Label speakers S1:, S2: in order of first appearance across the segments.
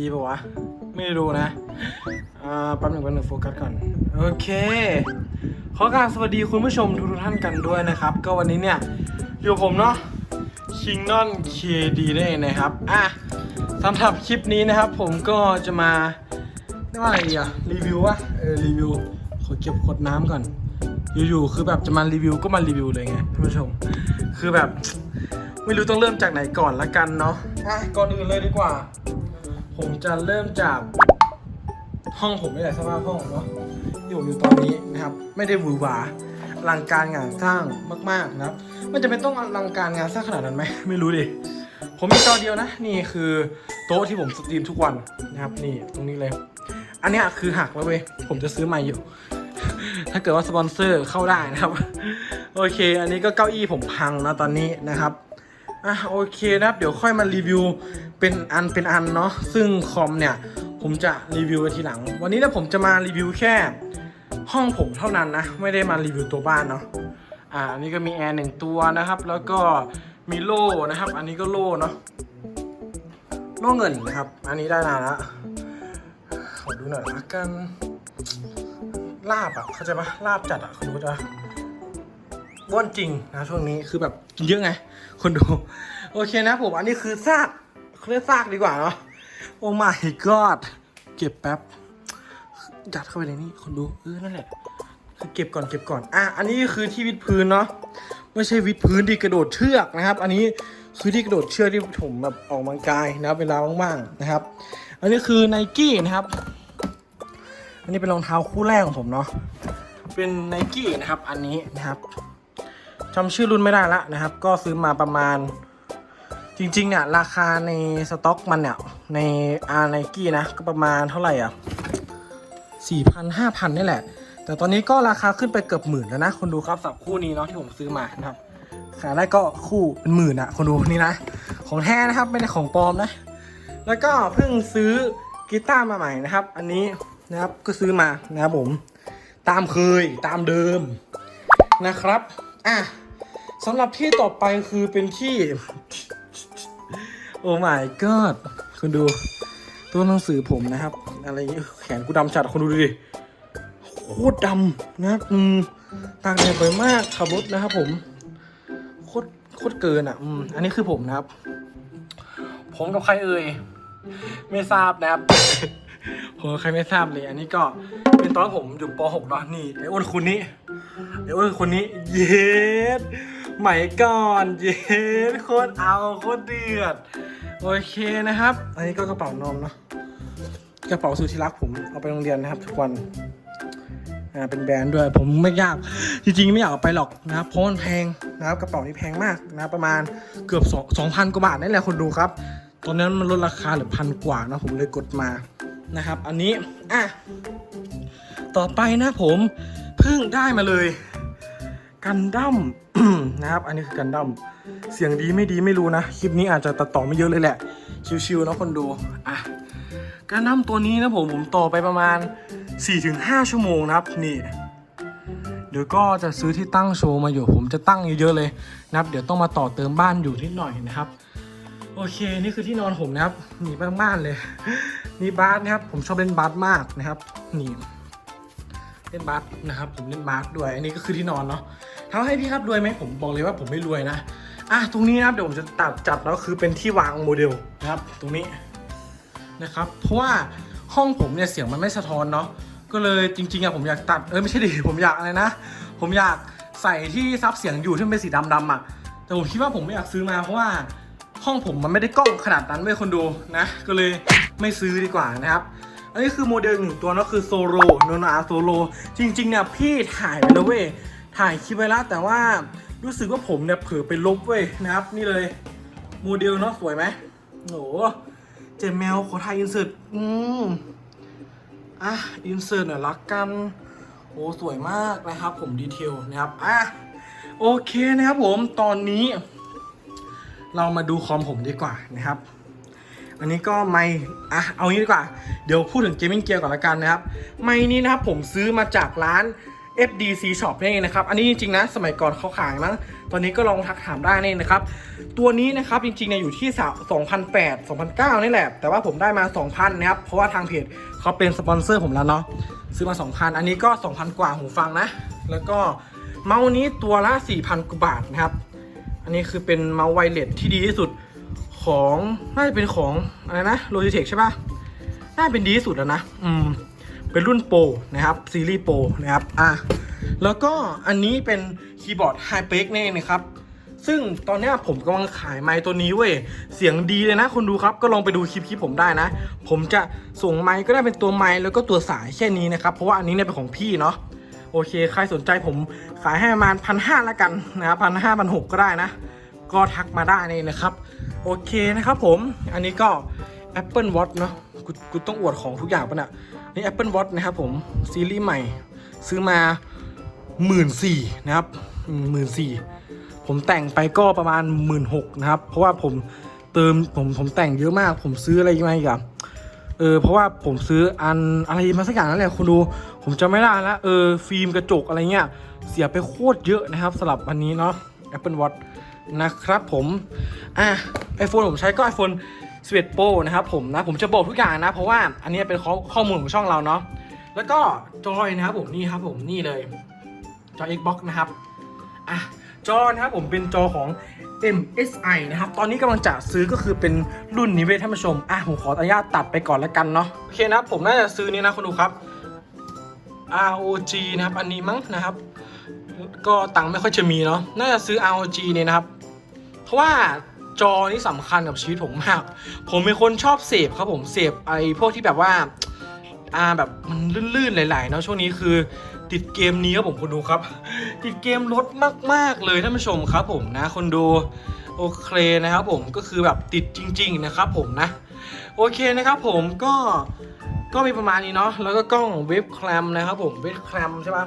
S1: ดีปะวะ ไม่รู้นะอ่าแป๊บหนึ่งแป๊บหนึ่งโฟกัสก่อน โอเค ขอกรารสวัสดีคุณผู้ชมทุกท่านกันด้วยนะครับ ก็วันนี้เนี่ย อยู่ผมเนาะคิงนอนเคดีนั่นเองนะครับ อะสำหรับคลิปนี้นะครับ ผมก็จะมาเรียกว่าอะไรดีอะรีวิววะเออรีวิวขอเก็บขวดน้ำก่อน อยู่ๆคือแบบจะมารีวิวก็มารีวิวเลยไงท่านผู้ชม คือแบบไม่รู้ต้องเริ่มจากไหนก่อนละกันเนาะอะก่อนอื่นเลยดีกว่า ผมจะเริ่มจากห้องผมนี่แหละสภาพห้องเนาะที่อยู่ตอนนี้นะครับ ไม่ได้หวือหวาอลังการงานสร้างมาก ๆนะครับ มันจะเป็นต้องอลังการงานสร้างขนาดนั้นไหมไม่รู้ดิผมมีจอเดียวนะ นี่คือโต๊ะที่ผมสตรีมทุกวันนะครับ นี่ตรงนี้เลย อันนี้คือหักแล้วเว้ยผมจะซื้อใหม่อยู่ ถ้าเกิดว่าสปอนเซอร์เข้าได้นะครับ โอเค อันนี้ก็เก้าอี้ผมพังนะตอนนี้นะครับ อะโอเคนะครับ เดี๋ยวค่อยมารีวิวเป็นอันเป็นอันเนาะซึ่งคอมเนี่ยผมจะรีวิวไว้ทีหลัง วันนี้นี่ยผมจะมารีวิวแค่ห้องผมเท่านั้นนะ ไม่ได้มารีวิวตัวบ้านเนาะอ่าอันนี้ก็มีแอร์หนึ่งตัวนะครับ แล้วก็มีโล่นะครับ อันนี้ก็โล่เนาะโล่เงินนะครับ อันนี้ได้นานละขอดูหน่อยละกันลาบอะเข้าใจปะลาบจัดอะคุณดูจะ บ้วนจริงนะช่วงนี้คือแบบกินเยอะไง คนดู โอเคนะผมอันนี้คือซากเขาเรียกซากดีกว่าเนาะโอ้ my god เก็บแป๊บยัดเข้าไปในนี้คนดูเออนั่นแหละคือเก็บก่อนเก็บก่อนอะอันนี้คือที่วิดพื้นเนาะไม่ใช่วิดพื้นที่กระโดดเชือกนะครับ อันนี้คือที่กระโดดเชือกที่ผมแบบออกกำลังกายนะครับเวลาว่างๆนะครับ อันนี้คือไนกี้นะครับ อันนี้เป็นรองเท้าคู่แรกของผมเนาะเป็นไนกี้นะครับ อันนี้นะครับ จำชื่อรุ่นไม่ได้ละนะครับ ก็ซื้อมาประมาณ จริงๆเนี่ยราคาในสต็อกมันเนี่ยในอาร์ไนกี้นะก็ประมาณเท่าไหร่อะสี่พันห้าพันนี่แหละ แต่ตอนนี้ก็ราคาขึ้นไปเกือบหมื่นแล้วนะคนดูครับสับคู่นี้เนาะที่ผมซื้อมานะครับขายได้ก็คู่เป็นหมื่นอะคนดูนี่นะ ของแท้นะครับไม่ได้ของปลอมนะ แล้วก็เพิ่งซื้อกีตาร์มาใหม่นะครับ อันนี้นะครับก็ซื้อมานะครับผมตามเคยตามเดิมนะครับ อะสำหรับที่ต่อไปคือเป็นที่ โอ้ my god คุณดูตัวหนังสือผมนะครับ อะไรอย่างงี้แขนกูดำจัดคุณดูดิโคตรดำนะครับอืมตากแดดบ่อยมากขับรถนะครับผมโคตรโคตรเกินอะ อืม อันนี้คือผมนะครับ ผมกับใครเอ่ยไม่ทราบนะครับผมใครไม่ทราบเลย อันนี้ก็เป็นตอนผมอยู่ป .6 เนาะนี่ไอ้อ้วนคนนี้ ไอ้อ้วคนนี้เย็ดใหม่ก่อนเย็ดโคตรเอาโคตรเดือด โอเคนะครับ อันนี้ก็กระเป๋านมเนาะกระเป๋าสุดที่รักผมเอาไปโรงเรียนนะครับ ทุกวันอ่าเป็นแบรนด์ด้วยผมไม่อยากจริงๆ ไม่อยากเอาไปหรอกนะครับเพราะมันแพงนะครับกระเป๋านี้แพงมากนะประมาณเกือบสองสองพันกว่าบาทนี่แหละคนดูครับ ตอนนั้นมันลดราคาเหลือพันกว่านะผมเลยกดมานะครับ อันนี้อะต่อไปนะผม เพิ่งได้มาเลยกันดั้มนะครับ อันนี้คือกันดั้มเสียงดีไม่ดีไม่รู้นะ คลิปนี้อาจจะตัดต่อไม่เยอะเลยแหละ ชิวๆนะคนดูอะการนำตัวนี้นะผมผมต่อไปประมาณ 4-5 ชั่วโมงนะครับนี่เดี๋ยวก็จะซื้อที่ตั้งโชว์มาอยู่ ผมจะตั้งเยอะๆเลยนะครับ เดี๋ยวต้องมาต่อเติมบ้านอยู่นิดหน่อยนะครับ โอเคนี่คือที่นอนผมนะครับหนีบ้านๆเลยนี่บาสนะครับผมชอบเล่นบาสมากนะครับนี่ เล่นบาสนะครับผมเล่นบาสด้วยอันนี้ก็คือที่นอนเนาะถามว่าให้พี่ครับรวยไหมผมบอกเลยว่าผมไม่รวยนะอะตรงนี้นะครับเดี๋ยวผมจะตัดจัดแล้วคือเป็นที่วางโมเดลนะครับ ตรงนี้นะครับ เพราะว่าห้องผมเนี่ยเสียงมันไม่สะท้อนเนาะก็เลยจริงๆอะผมอยากตัดเออไม่ใช่ดิผมอยากอะไรนะ ผมอยากใส่ที่ซับเสียงอยู่ที่เป็นสีดำๆอะแต่ผมคิดว่าผมไม่อยากซื้อมาเพราะว่าห้องผมมันไม่ได้กล้องขนาดนั้นเว้ยคนดูนะ ก็เลยไม่ซื้อดีกว่านะครับ อันนี้คือโมเดลหนึ่งตัวนะคือโซโลโนนาโซโลจริง ๆ เนี่ยพี่ถ่ายไปแล้วเว้ยถ่ายคลิปไว้แล้วแต่ว่ารู้สึกว่าผมเนี่ยเผลอไปลบเว้ยนะครับ นี่เลยโมเดลเนาะสวยไหมโหเจมแมวขอถ่ายอินเสิร์ตอืมอะอินเสิร์ตหน่อยละกันโอ้สวยมากนะครับผมดีเทลนะครับอะโอเคนะครับผมตอนนี้ เรามาดูคอมผมดีกว่านะครับ อันนี้ก็ไม่อะเอางี้ดีกว่า เดี๋ยวพูดถึงเกมมิ่งเกียร์ก่อนละกันนะครับ ไม่นี้นะครับผมซื้อมาจากร้าน FDC Shop นี่เองนะครับ อันนี้จริงๆนะสมัยก่อนเขาขายมั้ง ตอนนี้ก็ลองทักถามได้นี่นะครับ ตัวนี้นะครับจริงๆเนี่ยอยู่ที่2,008 2,009นี่แหละ แต่ว่าผมได้มา 2,000นะครับ เพราะว่าทางเพจเขาเป็นสปอนเซอร์ผมแล้วเนาะ ซื้อมา 2,000 อันนี้ก็ 2,000 กว่าหูฟังนะ แล้วก็เมาส์นี้ตัวละ 4,000 กว่าบาทนะครับ อันนี้คือเป็นเมาส์ไวเลสที่ดีที่สุด ของน่าจะเป็นของอะไรนะ Logitech ใช่ปะน่าจะเป็นดีที่สุดแล้วนะ อืม เป็นรุ่นโปรนะครับ ซีรีส์โปรนะครับ อะ แล้วก็อันนี้เป็นคีย์บอร์ด HyperX นี่เองนะครับ ซึ่งตอนนี้ผมกำลังขายไมค์ตัวนี้เว้ย เสียงดีเลยนะคนดูครับ ก็ลองไปดูคลิปคลิปผมได้นะ ผมจะส่งไมค์ก็ได้เป็นตัวไมค์แล้วก็ตัวสายแค่นี้นะครับ เพราะว่าอันนี้เนี่ยเป็นของพี่เนาะ โอเค ใครสนใจผมขายให้ประมาณพันห้าละกันนะครับพันห้าพันหกก็ได้นะ ก็ทักมาได้นี่นะครับ โอเคนะครับผมอันนี้ก็ Apple Watch เนาะกูกูต้องอวดของทุกอย่างปะเนี่ยนี่ Apple Watch นะครับผมซีรีส์ใหม่ ซื้อมาหมื่นสี่นะครับหมื่นสี่ผมแต่งไปก็ประมาณหมื่นหกนะครับ เพราะว่าผมเติมผมผมแต่งเยอะมาก ผมซื้ออะไรมาอีกอะเออเพราะว่าผมซื้ออันอะไรมาสักอย่างนั่นแหละคุณดู ผมจำไม่ได้ละเออฟิล์มกระจกอะไรเงี้ยเสียไปโคตรเยอะนะครับสำหรับอันนี้เนาะ Apple Watch นะครับผม อะ iPhone ผมใช้ก็ iPhone 11 Pro นะครับผมนะ ผมจะบอกทุกอย่างนะ เพราะว่าอันนี้เป็นข้อข้อมูลของช่องเราเนาะ แล้วก็จอยนะครับผมนี่ครับผมนี่เลย จอ Xbox นะครับ อะ จอนะครับผมเป็นจอของ MSI นะครับ ตอนนี้กำลังจะซื้อก็คือเป็นรุ่นนี้เว้ยท่านผู้ชม อะ ผมขออนุญาตตัดไปก่อนแล้วกันเนาะ โอเคนะผมน่าจะซื้อนี้นะคุณดูครับ ROG นะครับ อันนี้มั้งนะครับ ก็ตังค์ไม่ค่อยจะมีเนาะ น่าจะซื้อ ROG เนี่ยนะครับ ราะว่าจอนี่สำคัญกับชีวิตผมมาก ผมเป็นคนชอบเสพครับผมเสพไอ้พวกที่แบบว่าอ่าแบบมันลื่นๆหลายๆเนาะช่วงนี้คือติดเกมนี้ครับผมคนดูครับ ติดเกมรถมากๆเลยท่านผู้ชมครับผมนะคนดูโอเคนะครับผมก็คือแบบติดจริง ๆ นะครับผมนะ โอเคนะครับผมก็ก็มีประมาณนี้เนาะแล้วก็กล้องเว็บแคลมนะครับผมเว็บแคลมใช่ปะ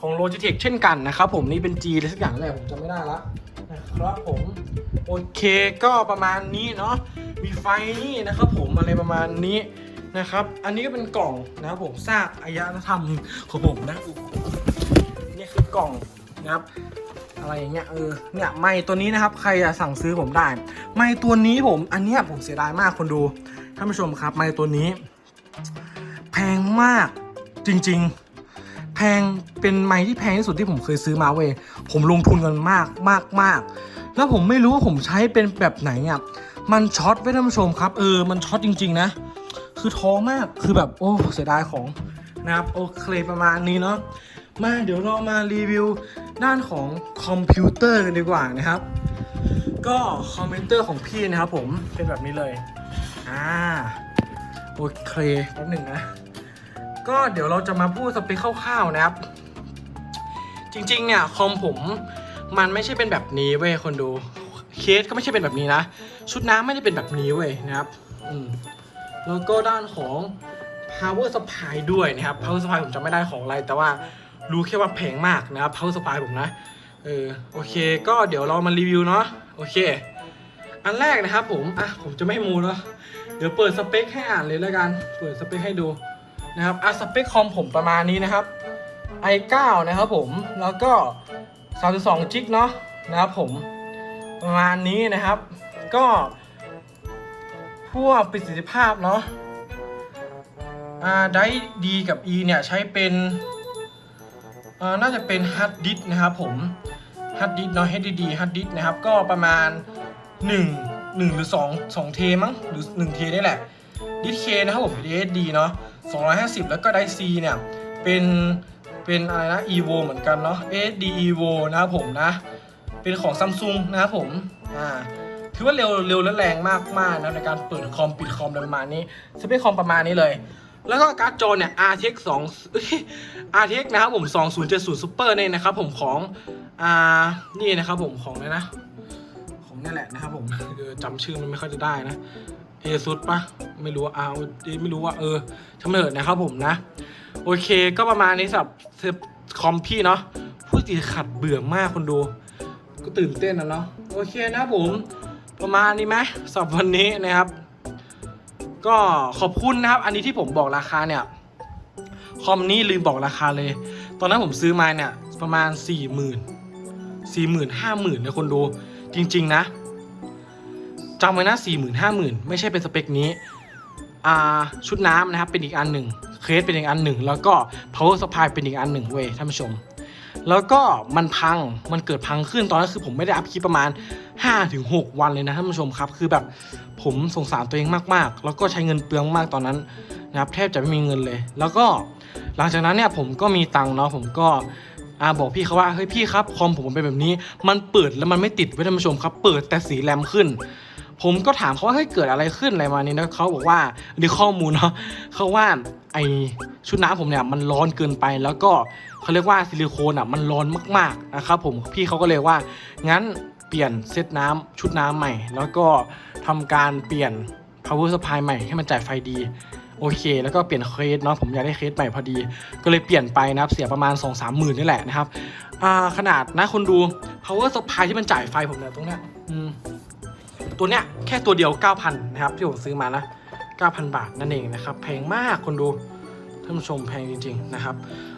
S1: ของ Logitech เช่นกันนะครับผมนี่เป็น G อะไรสักอย่างแหละผมจำไม่ได้ละ นะครับผมโอเคก็ประมาณนี้เนาะมีไฟนี่นะครับ ผมอะไรประมาณนี้นะครับ อันนี้ก็เป็นกล่องนะครับผมซากอารยธรรมของผมนะนี่คือกล่องนะครับ อะไรอย่างเงี้ยเออเนี่ยไม้ตัวนี้นะครับ ใครจะสั่งซื้อผมได้ ไม้ตัวนี้ผม อันเนี้ยผมเสียดายมากคนดูท่านผู้ชมครับ ไม้ตัวนี้ แพงมากจริง ๆ แพงเป็นไม้ที่แพงที่สุดที่ผมเคยซื้อมาเว้ยผมลงทุนกันมากมากมากแล้วผมไม่รู้ว่าผมใช้เป็นแบบไหนอะมันช็อตไว้ท่านผู้ชมครับเออมันช็อตจริง ๆ นะ คือท้อมากคือแบบโอ้เสียดายของนะครับโอเคประมาณนี้เนาะมาเดี๋ยวเรามารีวิวด้านของคอมพิวเตอร์กันดีกว่านะครับ ก็คอมพิวเตอร์ของพี่นะครับผมเป็นแบบนี้เลยอ่าโอเคแป๊บหนึ่งนะ ก็เดี๋ยวเราจะมาพูดสเปคคร่าวๆนะครับ จริงๆเนี่ยคอมผมมันไม่ใช่เป็นแบบนี้เว้ยคนดูเคสก็ไม่ใช่เป็นแบบนี้นะ ชุดน้ำไม่ได้เป็นแบบนี้เว้ยนะครับอืมแล้วก็ด้านของ power supply ด้วยนะครับ power supply ผมจำไม่ได้ของอะไร แต่ว่ารู้แค่ว่าแพงมากนะครับ power supply ผมนะเออโอเค ก็เดี๋ยวเรามารีวิวเนาะโอเค อันแรกนะครับผมอะผมจะไม่มูแล้วเดี๋ยวเปิดสเปคให้อ่านเลยแล้วกัน เปิดสเปคให้ดู นะครับอะสเปคคอมผมประมาณนี้นะครับ i9 นะครับผมแล้วก็ 32จิกเนาะนะครับผมประมาณนี้นะครับ ก็พวกประสิทธิภาพเนาะอ่าได้ดีกับ E เนี่ยใช้เป็นอ่าน่าจะเป็นฮาร์ดดิสนะครับผมฮาร์ดดิสเนาะ HDD ฮาร์ดดิสนะครับ ก็ประมาณ 1 1 หรือ 2 2เทมั้งหรือ1เทได้แหละดิสเคนะครับผม SSD เนาะ 250 แล้วก็ได C เนี่ยเป็นเป็นอะไรนะ evo เหมือนกันเนาะ sd evo นะครับผมนะ เป็นของ Samsung นะครับผมอ่าถือว่าเร็วเร็วและแรงมากมากนะในการเปิดคอมปิดคอมประมาณนี้สเปคคอมประมาณนี้เลย แล้วก็การ์ดจอเนี่ย RTX 2เอ้ย RTX นะครับผม 2070 Super เนี่ยนะครับผมของอ่านี่นะครับผมของเลยนะของนี่แหละนะครับผมเออจำชื่อมันไม่ค่อยจะได้นะ ASUS ปะไม่รู้ว่าไม่รู้ว่าเออทำเนิดนะครับผมนะ โอเคก็ประมาณนี้สำหรับคอมพี่เนาะพูดติดขัดเบื่อมากคนดู ก็ตื่นเต้นนะเนาะโอเคนะผม ประมาณนี้ไหมสำหรับวันนี้นะครับ ก็ขอบคุณนะครับ อันนี้ที่ผมบอกราคาเนี่ยคอมนี้ลืมบอกราคาเลย ตอนนั้นผมซื้อมาเนี่ยประมาณสี่หมื่นสี่หมื่นห้าหมื่นนะคนดูจริง ๆ นะ จำไว้นะสี่หมื่นห้าหมื่นไม่ใช่เป็นสเปคนี้อาชุดน้ำนะครับเป็นอีกอันหนึ่งเคสเป็นอีกอันหนึ่ง แล้วก็ power supply เป็นอีกอันหนึ่งเว้ยท่านผู้ชม แล้วก็มันพังมันเกิดพังขึ้นตอนนั้นคือผมไม่ได้อัพคลิปประมาณ 5-6 วันเลยนะท่านผู้ชมครับ คือแบบผมสงสารตัวเองมากๆ แล้วก็ใช้เงินเปลืองมากตอนนั้นนะครับแทบจะไม่มีเงินเลย แล้วก็หลังจากนั้นเนี่ยผมก็มีตังค์เนาะผมก็อาบอกพี่เขาว่าเฮ้ยพี่ครับคอมผมมันเป็นแบบนี้ มันเปิดแล้วมันไม่ติดไว้ท่านผู้ชมครับ เปิดแต่สีแรมขึ้น ผมก็ถามเขาว่าเฮ้ยเกิดอะไรขึ้นอะไรมานี่นะเขาบอกว่าอันนี่ข้อมูลเนาะเขาว่าไอชุดน้ำผมเนี่ยมันร้อนเกินไปแล้วก็เขาเรียกว่าซิลิโคนอะมันร้อนมากๆนะครับผมพี่เขาก็เลยว่างั้นเปลี่ยนเซตน้ำชุดน้ำใหม่ แล้วก็ทำการเปลี่ยน power supply ใหม่ให้มันจ่ายไฟดีโอเค แล้วก็เปลี่ยนเคสเนาะผมอยากได้เคสใหม่พอดี ก็เลยเปลี่ยนไปนะครับเสียประมาณ 2 3หมื่นนี่แหละนะครับขนาดนะคนดู power supply ที่มันจ่ายไฟผมเนี่ยตรงเนี้ยอืม ตัวเนี้ยแค่ตัวเดียว 9,000 นะครับ ที่ผมซื้อมานะ 9,000 บาทนั่นเองนะครับ แพงมากคนดูท่านผู้ชมแพงจริง ๆ นะครับ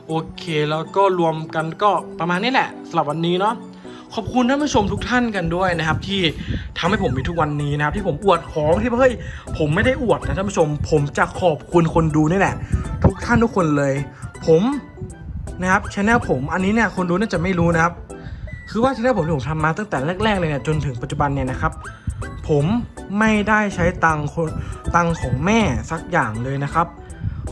S1: โอเคแล้วก็รวมกันก็ประมาณนี้แหละสำหรับวันนี้เนาะขอบคุณท่านผู้ชมทุกท่านกันด้วยนะครับ ที่ทำให้ผมมีทุกวันนี้นะครับ ที่ผมอวดของที่เฮ้ยผมไม่ได้อวดนะท่านผู้ชม ผมจะขอบคุณคนดูนี่แหละ ทุกท่านทุกคนเลย ผมนะครับชแนลผมอันนี้เนี่ยคนดูน่าจะไม่รู้นะครับ คือว่าชแรกผมที่ผมทำมาตั้งแต่แรก ๆ เลยเนี่ยจนถึงปัจจุบันเนี่ยนะครับ ผมไม่ได้ใช้ตังคนตังของแม่สักอย่างเลยนะครับ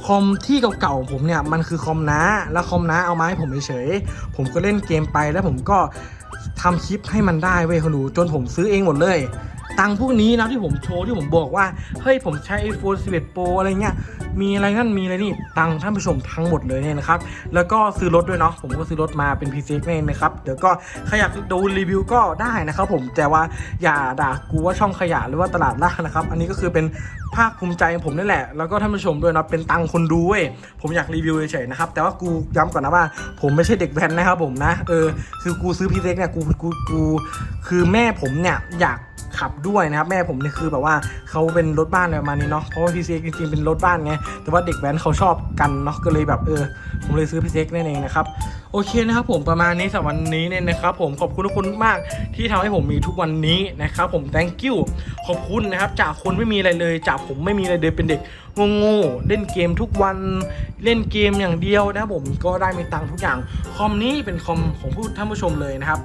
S1: คอมที่เก่าๆผมเนี่ยมันคือคอมน้าแล้วคอมน้าเอามาให้ผมเฉยๆผมก็เล่นเกมไปแล้วผมก็ทำคลิปให้มันได้เว้ยคนดูจนผมซื้อเองหมดเลย ตังพวกนี้นะที่ผมโชว์ที่ผมบอกว่า เฮ้ยผมใช้ iPhone 11 Pro อะไรเงี้ย มีอะไรนั่นมีอะไรนี่ ตังท่านผู้ชมทั้งหมดเลยเนี่ยนะครับ แล้วก็ซื้อรถด้วยเนาะ ผมก็ซื้อรถมาเป็น PC นั่นเองนะครับ เดี๋ยวก็ใครอยากดูรีวิวก็ได้นะครับผม แต่ว่าอย่าด่ากูว่าช่องขยะหรือว่าตลาดล่านะครับ อันนี้ก็คือเป็น ภาคภูมิใจของผมนี่แหละ แล้วก็ท่านผู้ชมด้วยนะเป็นตังคนดูเว้ยผมอยากรีวิวเฉยๆนะครับ แต่ว่ากูย้ำก่อนนะว่า ผมไม่ใช่เด็กแว้นนะครับผมนะ เออ คือกูซื้อ PC เซกเนี่ยกูกูกูคือแม่ผมเนี่ยอยากขับด้วยนะครับแม่ผมเนี่ยคือแบบว่าเขาเป็นรถบ้านอะไรประมาณนี้เนาะเพราะว่าพีเซีจริงๆเป็นรถบ้านไงแต่ว่าเด็กแว้นเขาชอบกันเนาะก็เลยแบบเออ ผมเลยซื้อพีเซีนั่นเองนะครับ โอเคนะครับผมประมาณนี้สำหรับวันนี้เนี่ยนะครับผมขอบคุณทุกคนมากที่ทำให้ผมมีทุกวันนี้นะครับผม thank you ขอบคุณนะครับจากคนไม่มีอะไรเลย จากผมไม่มีอะไรเลยเป็นเด็กโง่ๆเล่นเกมทุกวันเล่นเกมอย่างเดียวนะครับผมก็ได้มีตังค์ทุกอย่างคอมนี้เป็นคอมของผู้ท่านผู้ชมเลยนะครับ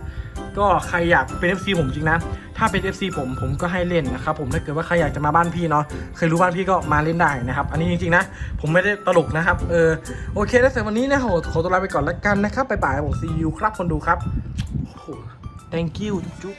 S1: ก็ใครอยากเป็น FC ผมจริงนะ ถ้าเป็น FC ผมผมก็ให้เล่นนะครับผมถ้าเกิดว่าใครอยากจะมาบ้านพี่เนาะเคยรู้บ้านพี่ก็มาเล่นได้นะครับ อันนี้จริงๆนะ ผมไม่ได้ตลกนะครับ เออโอเคแล้วสำหรับวันนี้นะโหขอตัวลาไปก่อนแล้วกันนะครับบ๊ายบายผม see you ครับคนดูครับโอ้โห thank you จุ๊บ